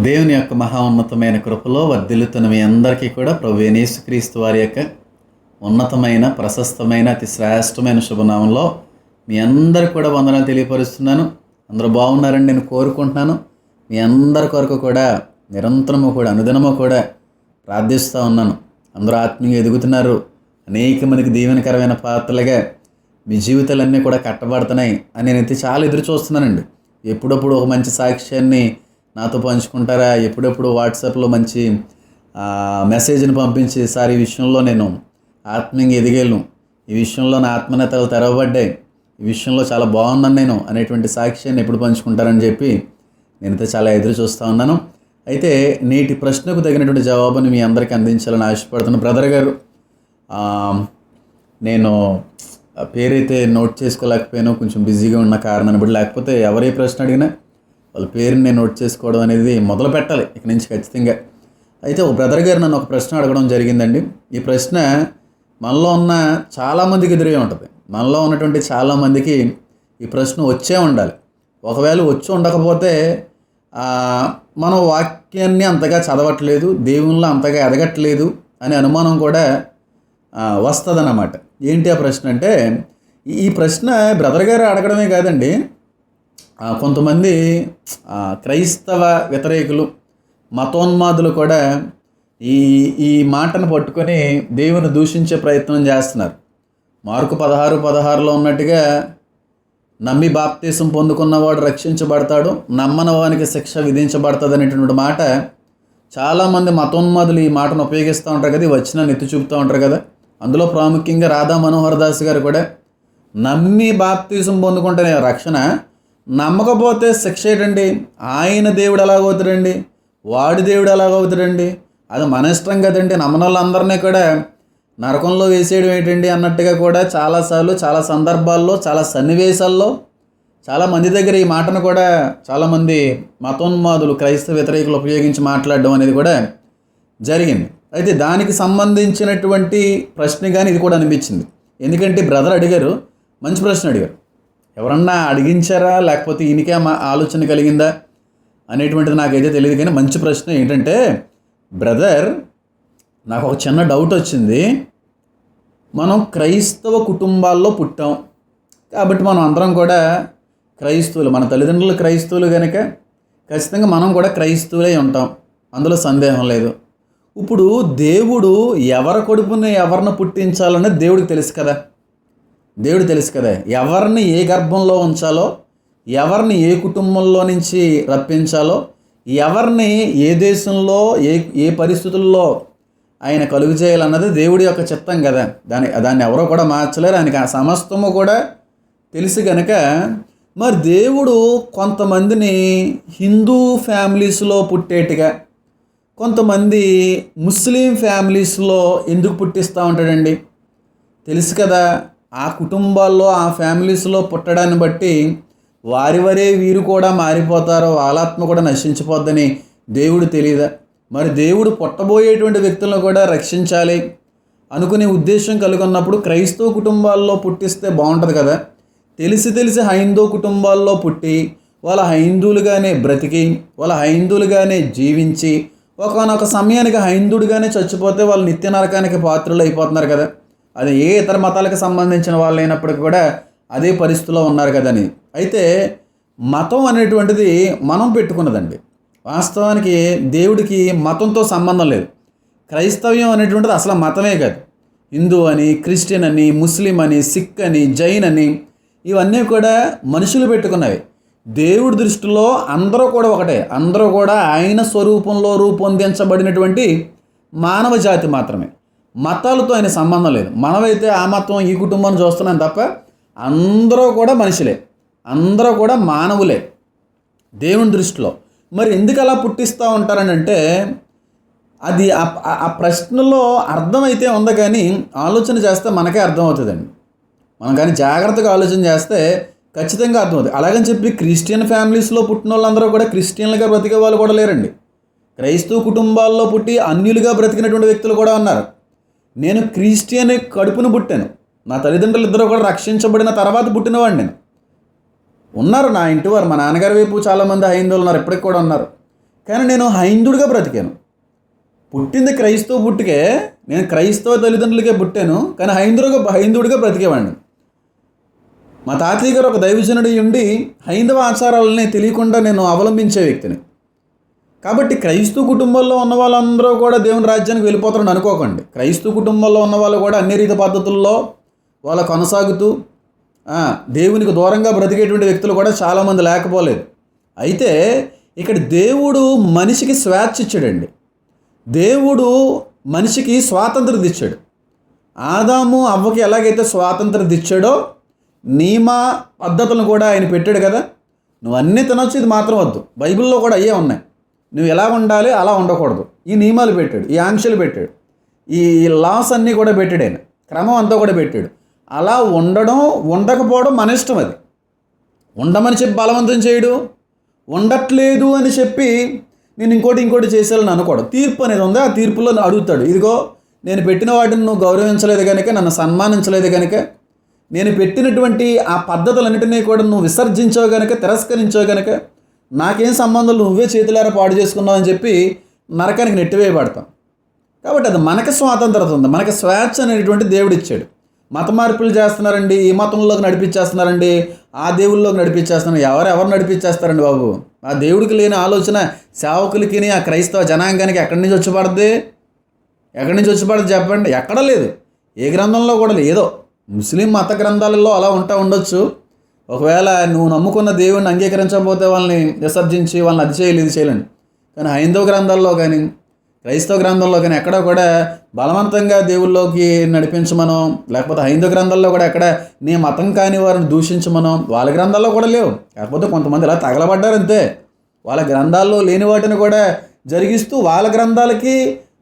దేవుని యొక్క మహా ఉన్నతమైన కృపలో వర్ధిల్లుతున్న మీ అందరికీ కూడా ప్రభు యేసుక్రీస్తు వారి యొక్క ఉన్నతమైన ప్రశస్తమైన అతి శ్రేష్టమైన శుభనామంలో మీ అందరు కూడా వందనాలు తెలియపరుస్తున్నాను. అందరూ బాగున్నారని నేను కోరుకుంటున్నాను. మీ అందరి కొరకు కూడా నిరంతరము కూడా అనుదినము కూడా ప్రార్థిస్తూ ఉన్నాను. అందరూ ఆత్మీయంగా ఎదుగుతున్నారు. అనేక మందికి దీవెనకరమైన పాత్రలుగా మీ జీవితాలన్నీ కూడా కట్టబడుతున్నాయి అని నేనైతే చాలా ఎదురు చూస్తున్నానండి. ఎప్పుడప్పుడు ఒక మంచి సాక్ష్యాన్ని నాతో పంచుకుంటారా? ఎప్పుడెప్పుడు వాట్సాప్లో మంచి మెసేజ్ని పంపించి సార్ ఈ విషయంలో నేను ఆత్మీయంగా ఎదిగేళ్ళు ఈ విషయంలో నా ఆత్మనేతలు తెరవబడ్డాయి. ఈ విషయంలో చాలా బాగున్నాను నేను అనేటువంటి సాక్ష్యాన్ని ఎప్పుడు పంచుకుంటారని చెప్పి నేనైతే చాలా ఎదురు చూస్తూ ఉన్నాను. అయితే నేటి ప్రశ్నకు తగినటువంటి జవాబుని మీ అందరికీ అందించాలని ఆశపడుతున్న బ్రదర్ గారు నేను ఆ పేరైతే నోట్ చేసుకోలేకపోయాను కొంచెం బిజీగా ఉన్న కారణాన్ని బట్టి. లేకపోతే ఎవరే ప్రశ్న అడిగినా వాళ్ళ పేరుని నేను నోట్ చేసుకోవడం అనేది మొదలు పెట్టాలి ఇక నుంచి ఖచ్చితంగా. అయితే ఒక బ్రదర్ గారు నన్ను ఒక ప్రశ్న అడగడం జరిగిందండి. ఈ ప్రశ్న మనలో ఉన్న చాలామందికి ఎదురే ఉంటుంది. మనలో ఉన్నటువంటి చాలామందికి ఈ ప్రశ్న వచ్చే ఉండాలి. ఒకవేళ వచ్చి ఉండకపోతే మనం వాక్యాన్ని అంతగా చదవట్లేదు దేవుళ్ళు అంతగా ఎదగట్లేదు అనే అనుమానం కూడా వస్తుంది అన్నమాట ఏంటి ఆ ప్రశ్న అంటే ఈ- ఈ ప్రశ్న బ్రదర్ గారు అడగడమే కాదండి కొంతమంది క్రైస్తవ వ్యతిరేకులు మతోన్మాదులు కూడా ఈ ఈ మాటను పట్టుకొని దేవుని దూషించే ప్రయత్నం చేస్తున్నారు. మార్కు పదహారు పదహారులో ఉన్నట్టుగా నమ్మి బాప్తీసం పొందుకున్నవాడు రక్షించబడతాడు నమ్మనవానికి శిక్ష విధించబడుతుంది అనేటువంటి మాట చాలామంది మతోన్మాదులు ఈ మాటను ఉపయోగిస్తూ ఉంటారు కదా వచ్చిన నెత్తి చూపుతూ ఉంటారు కదా. అందులో ప్రాముఖ్యంగా రాధా మనోహర్ దాస్ గారు కూడా నమ్మి బాప్తీసం పొందుకుంటేనే రక్షణ నమ్మకపోతే శిక్ష ఏంటండి ఆయన దేవుడు ఎలాగవుతాడండి వాడి దేవుడు ఎలాగవుతాడండి అది మన ఇష్టం కదండి. నమ్మని వాళ్ళందరినీ కూడా నరకంలో వేసేయడం ఏంటండి అన్నట్టుగా కూడా చాలాసార్లు చాలా సందర్భాల్లో చాలా సన్నివేశాల్లో చాలా మంది దగ్గర ఈ మాటను కూడా చాలామంది మతోన్మాదులు క్రైస్తవ వ్యతిరేకులు ఉపయోగించి మాట్లాడడం అనేది కూడా జరిగింది. అయితే దానికి సంబంధించినటువంటి ప్రశ్న కానీ ఇది కూడా అనిపించింది. ఎందుకంటే బ్రదర్ అడిగారు మంచి ప్రశ్న అడిగారు. ఎవరన్నా అడిగించారా? లేకపోతే ఈయనకే మా ఆలోచన కలిగిందా? అనేటువంటిది నాకైతే తెలియదు కానీ మంచి ప్రశ్న ఏంటంటే బ్రదర్ నాకు ఒక చిన్న డౌట్ వచ్చింది. మనం క్రైస్తవ కుటుంబాల్లో పుట్టాం. కాబట్టి మనం అందరం కూడా క్రైస్తవులు. మన తల్లిదండ్రులు క్రైస్తవులు కనుక ఖచ్చితంగా మనం కూడా క్రైస్తవులై ఉంటాం. అందులో సందేహం లేదు. ఇప్పుడు దేవుడు ఎవరి కొడుకుని ఎవరిని పుట్టించాలనేది దేవుడికి తెలుసు కదా. దేవుడు తెలుసు కదా ఎవరిని ఏ గర్భంలో ఉంచాలో ఎవరిని ఏ కుటుంబంలో నుంచి రప్పించాలో ఎవరిని ఏ దేశంలో ఏ ఏ పరిస్థితుల్లో ఆయన కలుగు చేయాలన్నది దేవుడి యొక్క చిత్తం కదా. దాని దాన్ని ఎవరో కూడా మార్చలేరు. ఆయనకి ఆ సమస్తము కూడా తెలుసు కనుక మరి దేవుడు కొంతమందిని హిందూ ఫ్యామిలీస్లో పుట్టేట్టుగా కొంతమంది ముస్లిం ఫ్యామిలీస్లో ఎందుకు పుట్టిస్తూ ఉంటాడండి? తెలుసు కదా ఆ కుటుంబాల్లో ఆ ఫ్యామిలీస్లో పుట్టడాన్ని బట్టి వారి వరే వీరు కూడా మారిపోతారో వాళ్ళాత్మ కూడా నశించిపోద్దని దేవుడు తెలియదా. మరి దేవుడు పుట్టబోయేటువంటి వ్యక్తులను కూడా రక్షించాలి అనుకునే ఉద్దేశం కలుగున్నప్పుడు క్రైస్తవ కుటుంబాల్లో పుట్టిస్తే బాగుంటుంది కదా. తెలిసి తెలిసి హైందవ కుటుంబాల్లో పుట్టి వాళ్ళ హైందువులుగానే బ్రతికి వాళ్ళ హైందువులుగానే జీవించి ఒకనొక సమయానికి హైందువుడిగానే చచ్చిపోతే వాళ్ళు నిత్య నరకానికి పాత్రలు అయిపోతున్నారు కదా. అది ఏ ఇతర మతాలకు సంబంధించిన వాళ్ళు అయినప్పటికీ కూడా అదే పరిస్థితిలో ఉన్నారు కదని. అయితే మతం అనేటువంటిది మనం పెట్టుకున్నదండి. వాస్తవానికి దేవుడికి మతంతో సంబంధం లేదు. క్రైస్తవ్యం అనేటువంటిది అసలు మతమే కాదు. హిందూ అని క్రిస్టియన్ అని ముస్లిం అని సిక్ అని జైన్ అని ఇవన్నీ కూడా మనుషులు పెట్టుకున్నవి. దేవుడి దృష్టిలో అందరూ కూడా ఒకటే. అందరూ కూడా ఆయన స్వరూపంలో రూపొందించబడినటువంటి మానవ జాతి మాత్రమే. మతాలతో ఆయన సంబంధం లేదు. మనమైతే ఆ మతం ఈ కుటుంబాన్ని చూస్తున్నాం తప్ప అందరూ కూడా మనుషులే. అందరూ కూడా మానవులే. దేవుని దృష్టిలో. మరి ఎందుకు అలా పుట్టిస్తూ ఉంటారని అంటే అది ఆ ఆ ప్రశ్నలో అర్థమైతే ఉంది కానీ ఆలోచన చేస్తే మనకే అర్థమవుతుందండి. మనం కానీ జాగ్రత్తగా ఆలోచన చేస్తే ఖచ్చితంగా అర్థమవుతుంది. అలాగని చెప్పి క్రిస్టియన్ ఫ్యామిలీస్లో పుట్టిన వాళ్ళందరూ కూడా క్రిస్టియన్లుగా బ్రతికే వాళ్ళు కూడా లేరండి. క్రైస్తవ కుటుంబాల్లో పుట్టి అన్యులుగా బ్రతికినటువంటి వ్యక్తులు కూడా ఉన్నారు. నేను క్రిస్టియన్ కడుపును పుట్టాను. నా తల్లిదండ్రులు ఇద్దరు కూడా రక్షించబడిన తర్వాత పుట్టినవాడిని నేను. ఉన్నారు నా ఇంటి వారు. మా నాన్నగారి వైపు చాలామంది హైందువులు ఉన్నారు ఇప్పటికి కూడా ఉన్నారు. కానీ నేను హైందుడిగా బ్రతికాను. పుట్టింది క్రైస్తవ పుట్టుకే నేను క్రైస్తవ తల్లిదండ్రులకే పుట్టాను కానీ హైందువుగా హైందువుడిగా బ్రతికేవాడిని మా తాతయ్య గారు ఒక దైవజనుడి ఉండి హైందవ ఆచారాలని తెలియకుండా నేను అవలంబించే వ్యక్తిని. కాబట్టి క్రైస్తవ కుటుంబంలో ఉన్న వాళ్ళందరూ కూడా దేవుని రాజ్యానికి వెళ్ళిపోతారని అనుకోకండి. క్రైస్తవ కుటుంబంలో ఉన్న వాళ్ళు కూడా అన్ని రీతి పద్ధతుల్లో వాళ్ళ కొనసాగుతూ దేవునికి దూరంగా బ్రతికేటువంటి వ్యక్తులు కూడా చాలామంది లేకపోలేదు. అయితే ఇక్కడ దేవుడు మనిషికి స్వేచ్ఛ ఇచ్చాడండి. దేవుడు మనిషికి స్వాతంత్రం ఇచ్చాడు. ఆదాము అవ్వకి ఎలాగైతే స్వాతంత్రం ఇచ్చాడో నియమ పద్ధతులను కూడా ఆయన పెట్టాడు కదా. నువ్వు అన్నీ తినొచ్చు ఇది మాత్రం వద్దు. బైబిల్లో కూడా అయ్యే ఉన్నాయి. నువ్వు ఎలా ఉండాలి అలా ఉండకూడదు. ఈ నియమాలు పెట్టాడు ఈ ఆంక్షలు పెట్టాడు ఈ లాస్ అన్నీ కూడా పెట్టాడు ఆయన. క్రమం అంతా కూడా పెట్టాడు. అలా ఉండడం ఉండకపోవడం మన ఇష్టం అది. ఉండమని చెప్పి బలవంతం చేయడు. ఉండట్లేదు అని చెప్పి నేను ఇంకోటి ఇంకోటి చేసేయాలని అనుకోవడం తీర్పు అనేది ఉంది ఆ తీర్పులో అడుగుతాడు. ఇదిగో నేను పెట్టిన వాటిని నువ్వు గౌరవించలేదు కనుక నన్ను సన్మానించలేదు కనుక నేను పెట్టినటువంటి ఆ పద్ధతులన్నిటినీ కూడా నువ్వు విసర్జించావు కనుక తిరస్కరించావు కనుక నాకేం సంబంధం నువ్వే చేతులారా పాడు చేసుకున్నావు అని చెప్పి నరకానికి నెట్టివేయబడతాం కాబట్టి అది మనకి స్వాతంత్రత ఉంది. మనకి స్వేచ్ఛ అనేటువంటి దేవుడు ఇచ్చాడు. మత మార్పులు చేస్తున్నారండి. ఈ మతంలోకి నడిపించేస్తున్నారండి. ఆ దేవుళ్ళలోకి నడిపించేస్తున్నారు. ఎవరు ఎవరు నడిపించేస్తారండి బాబు? ఆ దేవుడికి లేని ఆలోచన సేవకులకి ఆ క్రైస్తవ జనాంగానికి ఎక్కడి నుంచి వచ్చి పడుతుంది ఎక్కడి నుంచి వచ్చి పడుతుంది చెప్పండి? ఎక్కడ లేదు. ఏ గ్రంథంలో కూడా లేదో. ముస్లిం మత గ్రంథాలలో అలా ఉంటా ఉండొచ్చు. ఒకవేళ నువ్వు నమ్ముకున్న దేవుణ్ణి అంగీకరించకపోతే వాళ్ళని విసర్జించి వాళ్ళని అది చేయలేదు ఇది చేయలేండి కానీ హైందవ గ్రంథాల్లో కానీ క్రైస్తవ గ్రంథంలో కానీ ఎక్కడ కూడా బలవంతంగా దేవుల్లోకి నడిపించమనం లేకపోతే హైందవ గ్రంథాల్లో కూడా ఎక్కడ నీ మతం కాని వారిని దూషించమనం వాళ్ళ గ్రంథాల్లో కూడా లేవు. కాకపోతే కొంతమంది ఇలా తగలబడ్డారు అంతే. వాళ్ళ గ్రంథాల్లో లేని వాటిని కూడా జరిగిస్తూ వాళ్ళ గ్రంథాలకి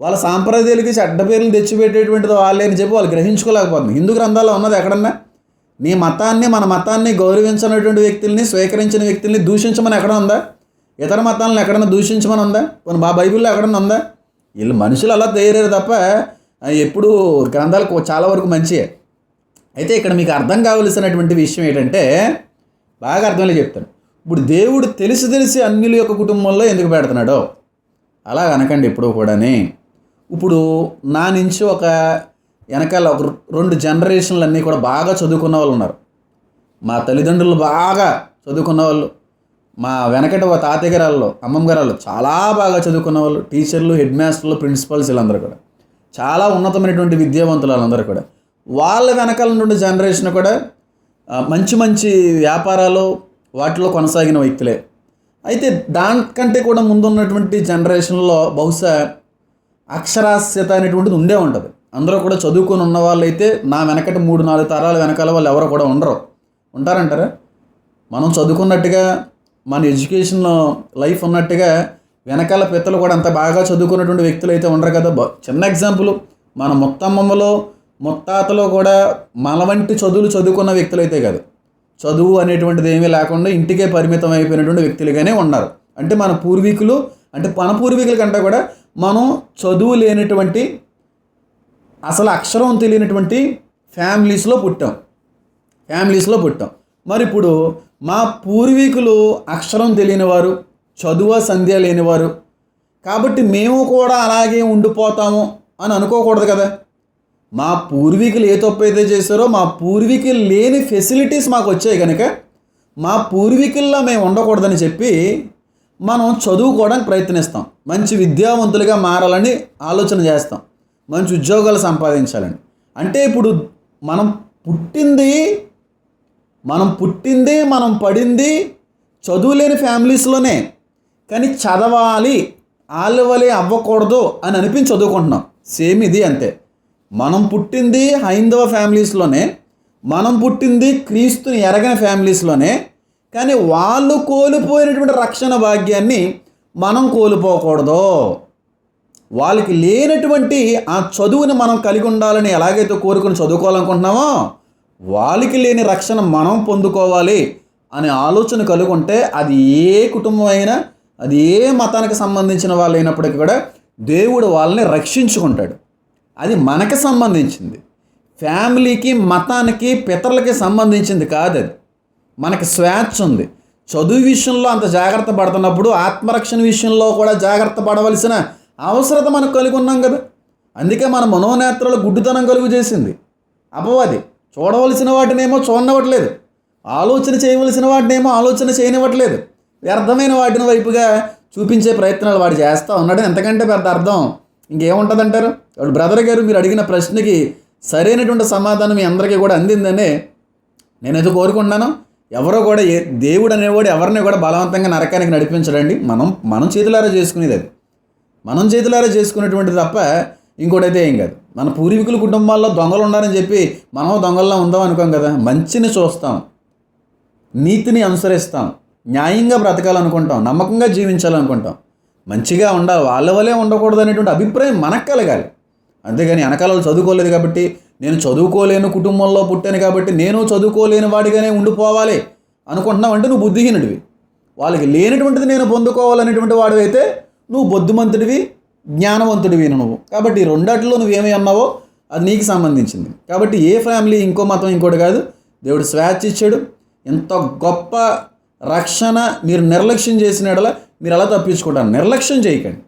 వాళ్ళ సాంప్రదాయాలకి చెడ్డ పేర్లు తెచ్చిపెట్టేటువంటిది వాళ్ళే అని చెప్పి వాళ్ళు గ్రహించుకోలేకపోతుంది హిందూ గ్రంథాల్లో ఉన్నది ఎక్కడన్నా? నీ మతాన్ని మన మతాన్ని గౌరవించినటువంటి వ్యక్తుల్ని స్వీకరించిన వ్యక్తుల్ని దూషించమని ఎక్కడ ఉందా? ఇతర మతాలను ఎక్కడన్నా దూషించమని ఉందా? కొన్ని బా బైబిల్లో ఎక్కడన్నా ఉందా? వీళ్ళు మనుషులు అలా తయారయ్యారు తప్ప ఎప్పుడు గ్రంథాలు చాలా వరకు మంచియే. అయితే ఇక్కడ మీకు అర్థం కావలసినటువంటి విషయం ఏంటంటే బాగా అర్థమయ్యే చెప్తాను. ఇప్పుడు దేవుడు తెలిసి తెలిసి అన్యుల యొక్క కుటుంబంలో ఎందుకు పెడుతున్నాడో? అలా అనకండి ఎప్పుడూ కూడాని. ఇప్పుడు నా నుంచి ఒక వెనకాల ఒక రెండు జనరేషన్లు అన్నీ కూడా బాగా చదువుకున్న వాళ్ళు ఉన్నారు. మా తల్లిదండ్రులు బాగా చదువుకున్న వాళ్ళు మా వెనకట తాతయ్య గారాల్లో అమ్మమ్మ గారాల్లో చాలా బాగా చదువుకున్న వాళ్ళు టీచర్లు హెడ్ మాస్టర్లు ప్రిన్సిపల్స్ వీళ్ళందరూ కూడా. చాలా ఉన్నతమైనటువంటి విద్యావంతులు వాళ్ళందరూ కూడా. వాళ్ళ వెనకాల నుండి జనరేషన్ కూడా మంచి మంచి వ్యాపారాలు వాటిలో కొనసాగిన వ్యక్తులే. అయితే దానికంటే కూడా ముందున్నటువంటి జనరేషన్లో బహుశా అక్షరాస్యత అనేటువంటిది ఉండే ఉంటుంది. అందరూ కూడా చదువుకొని ఉన్న వాళ్ళైతే నా వెనకటి మూడు నాలుగు తరాల వెనకాల వాళ్ళు ఎవరు కూడా ఉండరు. ఉంటారంటారా? మనం చదువుకున్నట్టుగా మన ఎడ్యుకేషన్ లైఫ్ ఉన్నట్టుగా వెనకాల పిత్తలు కూడా అంత బాగా చదువుకున్నటువంటి వ్యక్తులు అయితే ఉండరు కదా చిన్న ఎగ్జాంపుల్ మన మొత్తమ్మలో ముత్తాతలో కూడా మన వంటి చదువులు చదువుకున్న వ్యక్తులు అయితే కాదు. చదువు అనేటువంటిది ఏమీ లేకుండా ఇంటికే పరిమితం అయిపోయినటువంటి వ్యక్తులుగానే ఉన్నారు. అంటే మన పూర్వీకులు అంటే మన పూర్వీకుల కంటే కూడా మనం చదువు లేనటువంటి అసలు అక్షరం తెలియనటువంటి ఫ్యామిలీస్లో పుట్టాం. ఫ్యామిలీస్లో పుట్టాం. మరి ఇప్పుడు మా పూర్వీకులు అక్షరం తెలియనివారు చదువు సంధ్య లేనివారు కాబట్టి మేము కూడా అలాగే ఉండిపోతాము అని అనుకోకూడదు కదా. మా పూర్వీకులు ఏ తప్పు అయితే చేశారో మా పూర్వీకులు లేని ఫెసిలిటీస్ మాకు వచ్చాయి కనుక మా పూర్వీకుల్లో మేము ఉండకూడదని చెప్పి మనం చదువుకోవడానికి ప్రయత్నిస్తాం. మంచి విద్యావంతులుగా మారాలని ఆలోచన చేస్తాం. మంచి ఉద్యోగాలు సంపాదించాలని. అంటే ఇప్పుడు మనం పుట్టింది మనం పుట్టింది మనం పడింది చదువులేని ఫ్యామిలీస్లోనే. కానీ చదవాలి ఆలవలి అవ్వకూడదు అని అనిపించి చదువుకుంటున్నాం. సేమ్ ఇది అంతే. మనం పుట్టింది హైందవ ఫ్యామిలీస్లోనే మనం పుట్టింది క్రీస్తుని ఎరగని ఫ్యామిలీస్లోనే కానీ వాళ్ళు కోల్పోయినటువంటి రక్షణ భాగ్యాన్ని మనం కోల్పోకూడదు. వాళ్ళకి లేనటువంటి ఆ చదువుని మనం కలిగి ఉండాలని ఎలాగైతే కోరుకుని చదువుకోవాలనుకుంటున్నామో వాళ్ళకి లేని రక్షణ మనం పొందుకోవాలి అనే ఆలోచన కలిగి ఉంటే అది ఏ కుటుంబం అయినా అది ఏ మతానికి సంబంధించిన వాళ్ళు అయినప్పటికీ కూడా దేవుడు వాళ్ళని రక్షించుకుంటాడు. అది మనకి సంబంధించింది. ఫ్యామిలీకి మతానికి పితరులకి సంబంధించింది కాదు అది. మనకి స్వేచ్ఛ ఉంది. చదువు విషయంలో అంత జాగ్రత్త పడుతున్నప్పుడు ఆత్మరక్షణ విషయంలో కూడా జాగ్రత్త పడవలసిన అవసరత మనకు కలిగి ఉన్నాం కదా. అందుకే మన మనోనేత్రాలు గుడ్డుతనం కలుగు చేసింది. అపవాది చూడవలసిన వాటినేమో చూడనివ్వట్లేదు. ఆలోచన చేయవలసిన వాటినేమో ఆలోచన చేయనివ్వట్లేదు. వ్యర్థమైన వాటిని వైపుగా చూపించే ప్రయత్నాలు వాడు చేస్తూ ఉన్నాడు. ఎంతకంటే పెద్ద అర్థం? ఇంకేముంటుందంటారు? వాడు బ్రదర్ గారు మీరు అడిగిన ప్రశ్నకి సరైనటువంటి సమాధానం మీ అందరికీ కూడా అందిందనే నేనైతే కోరుకుంటున్నాను. ఎవరో కూడా ఏ దేవుడు అనేవాడు ఎవరిని కూడా బలవంతంగా నరకానికి నడిపించడండి. మనం మనం చేతులారా చేసుకునేది అది. మనం చేతులారా చేసుకునేటువంటిది తప్ప ఇంకోటైతే ఏం కాదు. మన పూర్వీకుల కుటుంబాల్లో దొంగలు ఉన్నారని చెప్పి మనం దొంగల్లో ఉందాం అనుకోం కదా. మంచిని చూస్తాం. నీతిని అనుసరిస్తాం. న్యాయంగా బ్రతకాలనుకుంటాం. నమ్మకంగా జీవించాలనుకుంటాం. మంచిగా ఉండాలి వాళ్ళ వల్లే ఉండకూడదు అనేటువంటి అభిప్రాయం మనకు కలగాలి. అంతేగాని వెనకాల వాళ్ళు చదువుకోలేదు కాబట్టి నేను చదువుకోలేను కుటుంబంలో పుట్టాను కాబట్టి నేను చదువుకోలేని వాడిగానే ఉండిపోవాలి అనుకుంటున్నావు అంటే నువ్వు బుద్ధిహీనుడివి. వాళ్ళకి లేనటువంటిది నేను పొందుకోవాలనేటువంటి వాడివైతే నువ్వు బొద్దుమంతుడివి జ్ఞానవంతుడివి నువ్వు. కాబట్టి రెండట్లో రెండాటిలో నువ్వేమై అన్నావో అది నీకు సంబంధించింది. కాబట్టి ఏ ఫ్యామిలీ ఇంకో మతం ఇంకోటి కాదు. దేవుడు స్వేచ్ఛ ఇచ్చాడు. ఎంత గొప్ప రక్షణ మీరు నిర్లక్ష్యం చేసిన మీరు అలా తప్పించుకుంటారు. నిర్లక్ష్యం చేయకండి.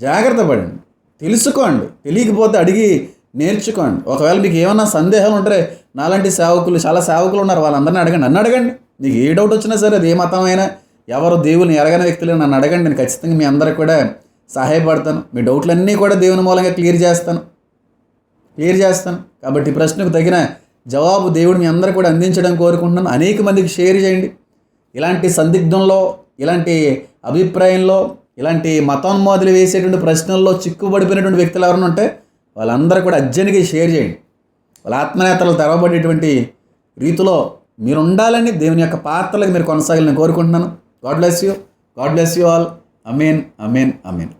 జాగ్రత్త పడండి. తెలుసుకోండి. తెలియకపోతే అడిగి నేర్చుకోండి. ఒకవేళ మీకు ఏమన్నా సందేహాలు ఉంటే నాలాంటి సేవకులు చాలా సేవకులు ఉన్నారు. వాళ్ళందరినీ అడగండి. నన్ను అడగండి. మీకు ఏ డౌట్ వచ్చినా సరే అది ఏ మతమైనా ఎవరు దేవుని ఎరగని వ్యక్తులు నన్ను అడగండి నేను ఖచ్చితంగా మీ అందరికి కూడా సహాయపడతాను. మీ డౌట్లన్నీ కూడా దేవుని మూలంగా క్లియర్ చేస్తాను. క్లియర్ చేస్తాను. కాబట్టి ప్రశ్నకు తగిన జవాబు దేవుడు మీ అందరూ కూడా అందించడం కోరుకుంటున్నాను. అనేక మందికి షేర్ చేయండి. ఇలాంటి సందిగ్ధంలో ఇలాంటి అభిప్రాయంలో ఇలాంటి మతోన్మోదులు వేసేటువంటి ప్రశ్నల్లో చిక్కుబడిపోయినటువంటి వ్యక్తులు ఎవరైనా ఉంటే వాళ్ళందరూ కూడా అర్జెంట్గా షేర్ చేయండి. వాళ్ళ ఆత్మనేతలు తెరవబడేటువంటి రీతిలో మీరు ఉండాలని దేవుని యొక్క పాత్రలకు మీరు కొనసాగాలని కోరుకుంటున్నాను. God bless you. God bless you all. Amen, Amen, Amen.